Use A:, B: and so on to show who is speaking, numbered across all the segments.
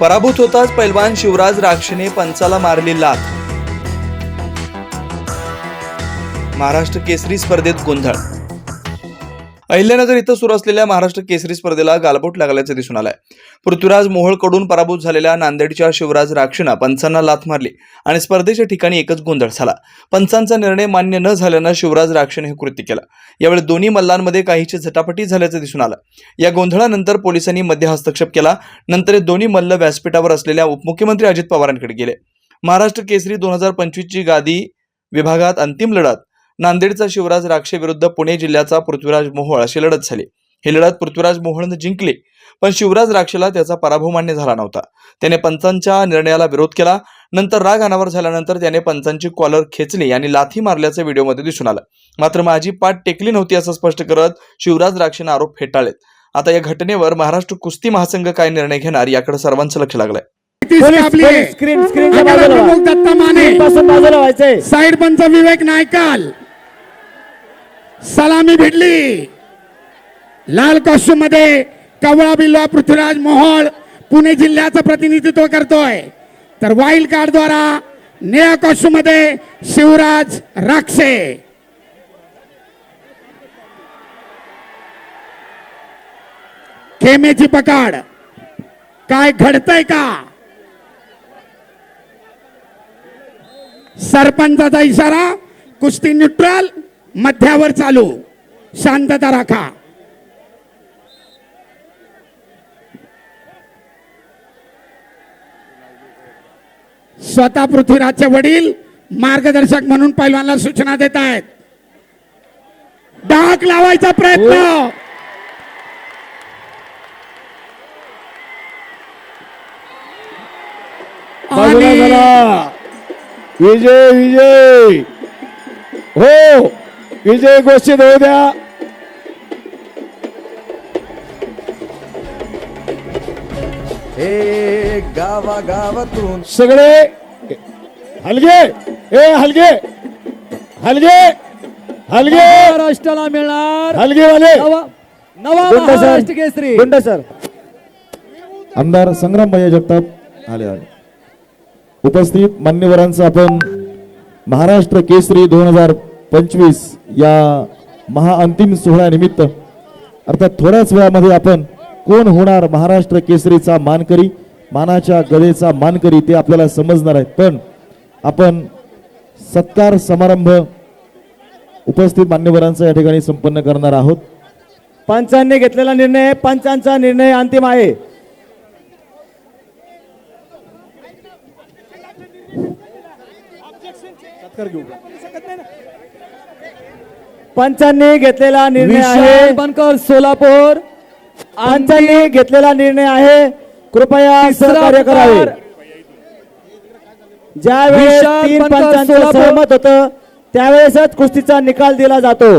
A: पराभूत होताच पैलवान शिवराज राक्षेने पंचाला मारली लात. महाराष्ट्र केसरी स्पर्धेत गोंधळ अहिल्यानगर इथं सुरू असलेल्या महाराष्ट्र केसरी स्पर्धेला गालबोट लागल्याचं दिसून आलंय. पृथ्वीराज मोहोळकडून पराभूत झालेल्या नांदेडच्या शिवराज राक्षीनं पंचांना लाथ मारली आणि स्पर्धेच्या ठिकाणी एकच गोंधळ झाला. पंचांचा निर्णय मान्य न झाल्यानं शिवराज राक्षेने हे कृत्य केलं. यावेळी दोन्ही मल्लांमध्ये काहीची झटापटी झाल्याचं दिसून आलं. या गोंधळानंतर पोलिसांनी मध्य हस्तक्षेप केला. नंतर हे दोन्ही मल्ल व्यासपीठावर असलेल्या उपमुख्यमंत्री अजित पवारांकडे गेले. महाराष्ट्र केसरी दोन हजार पंचवीसची गादी विभागात अंतिम लढत नांदेडचा शिवराज राक्षे विरुद्ध पुणे जिल्ह्याचा पृथ्वीराज मोहोळ अशी लढत झाली. ही लढत पृथ्वीराज मोहोळनं जिंकली पण शिवराज राक्षेला त्याचा पराभव मान्य झाला नव्हता. त्याने पंचांच्या निर्णयाला विरोध केला नंतर राग अनावर झाल्यानंतर त्याने पंचांची कॉलर खेचली आणि लाथी मारल्याचं व्हिडिओमध्ये दिसून आलं. मात्र माझी पाठ टेकली नव्हती असं स्पष्ट करत शिवराज राक्षेनं आरोप फेटाळलेत. आता या घटनेवर महाराष्ट्र कुस्ती महासंघ काय निर्णय घेणार याकडे सर्वांचं लक्ष लागलंय.
B: स्क्रीन.
C: प्रमुख दत्ता माने?
B: स्क्रीन
C: साईड पंच विवेक नायकाल. सलामी भिडली लाल कॉस्ट्यूममध्ये कवळा बिल्वा पृथ्वीराज मोहोळ पुणे जिल्ह्याचं प्रतिनिधित्व करतोय. तर वाईल्ड कार्ड द्वारा निळ्या कॉस्ट्यूममध्ये शिवराज राक्षे. खेमेची पकड. काय घडतंय का? सरपंचाचा इशारा कुस्ती न्यूट्रल मध्यावर चालू. शांतता राखा. स्वतः पृथ्वीराजचे वडील मार्गदर्शक म्हणून पैलवानला सूचना देत आहेत. डाक लावायचा प्रयत्न.
B: चला. विजय विजय. हो. विजय घोषित होऊ द्या.
D: हे गावागावातून
B: सगळे हलगे ए हलगे हलगे हलगे.
E: महाराष्ट्राला मिळणार
B: हलगे वाले
E: नवा नवा
B: गुंड सर.
E: महाराष्ट्र केसरी.
B: गुंड सर. आमदार संग्राम भैया जगताप आले आले उपस्थित मान्यवरांचं आपण महाराष्ट्र केसरी दोन हजार पंचवीस या महाअंतिम सोहळ्यानिमित्त अर्थात थोड्याच वेळामध्ये आपण कोण होणार महाराष्ट्र केसरीचा मानकरी मानाच्या गदेचा मानकरी ते आपल्याला समजणार आहे पण आपण सत्कार समारंभ उपस्थित मान्यवरांचा या ठिकाणी संपन्न करणार आहोत.
F: पंचांनी घेतलेला निर्णय पंचांचा निर्णय अंतिम आहे. पंचांनी घेतलेला निर्णय आहे.
E: विशाल बनकर सोलापूर.
F: पंचांनी घेतलेला निर्णय आहे. कृपया सहकार्य करावे. ज्यावेळेस तीन पंचांचं. सहमत होतं त्यावेळेसच कुस्तीचा निकाल दिला जातो.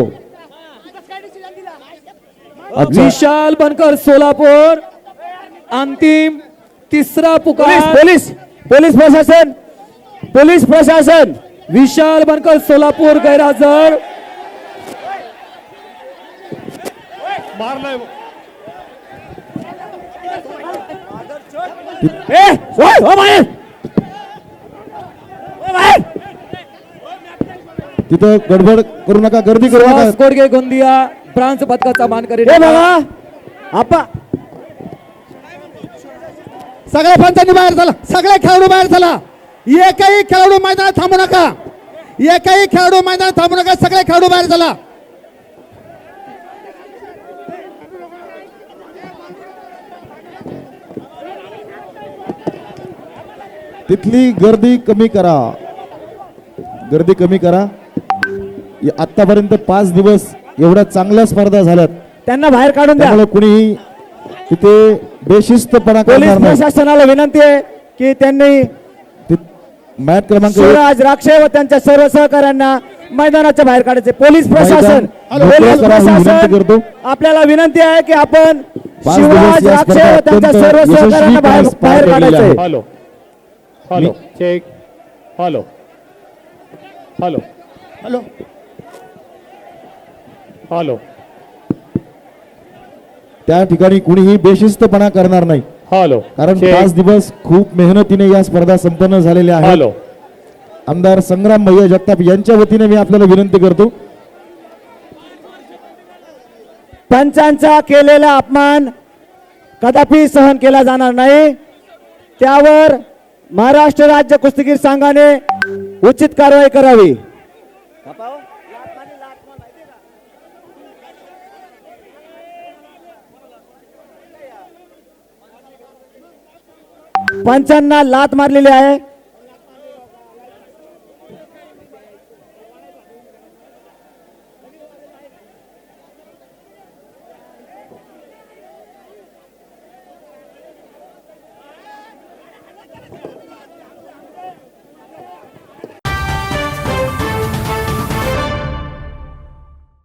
E: विशाल बनकर सोलापूर. अंतिम तिसरा पुकार.
F: पोलीस पोलीस प्रशासन पोलीस प्रशासन.
E: विशाल बनकर सोलापूर गैरहजर.
F: ए ओय, बाहेर बाहेर
B: तिथं गडबड करू नका गर्दी करू नका.
E: गोडगे गोंदिया ब्रांच पदकाचा मानकरी
F: हे बघा. आपा.
C: सगळ्या पंचांनी बाहेर झाला सगळे खेळाडू बाहेर झाला एकही खेळाडू मैदानात थांबू नका. एकही खेळाडू मैदानात थांबू नका. सगळे खेळाडू बाहेर झाला
B: तिथली गर्दी कमी करा. गर्दी कमी करा. या- आतापर्यंत पाच दिवस एवढ्या चांगल्या स्पर्धा झाल्यात.
F: त्यांना बाहेर काढून द्या.
B: कुणीही तिथे बेशिस्तपणा
F: पोलीस प्रशासनाला विनंती आहे की त्यांनी
B: ति- मॅच क्रमांक
F: शिवराज राक्षे व त्यांच्या सर्व सहकाऱ्यांना मैदानाच्या बाहेर काढायचे. पोलीस प्रशासन पोलीस
B: ही.
F: प्रशासन आपल्याला विनंती आहे की आपण शिवराज राक्षे व त्यांच्या सर्व सहकाऱ्यांना बाहेर काढायचे.
G: Hello check hello hello
C: hello
G: hello
B: त्या ठिकाणी कुणीही बेशिस्तपणा करणार नाही.
G: हॅलो
B: कारण पाच दिवस खूप मेहनतीने या स्पर्धा संपन्न झालेल्या आहेत.
G: हॅलो
B: आमदार संग्राम भैया जगताप यांच्या वतीने मी आपल्याला विनंती करतो.
F: पंचांचा केलेला अपमान कदापि सहन केला जाणार नाही. त्यावर महाराष्ट्र राज्य कुस्तीगीर संघाने उचित कारवाई करावी. पंचांना लात मारलेली आहे.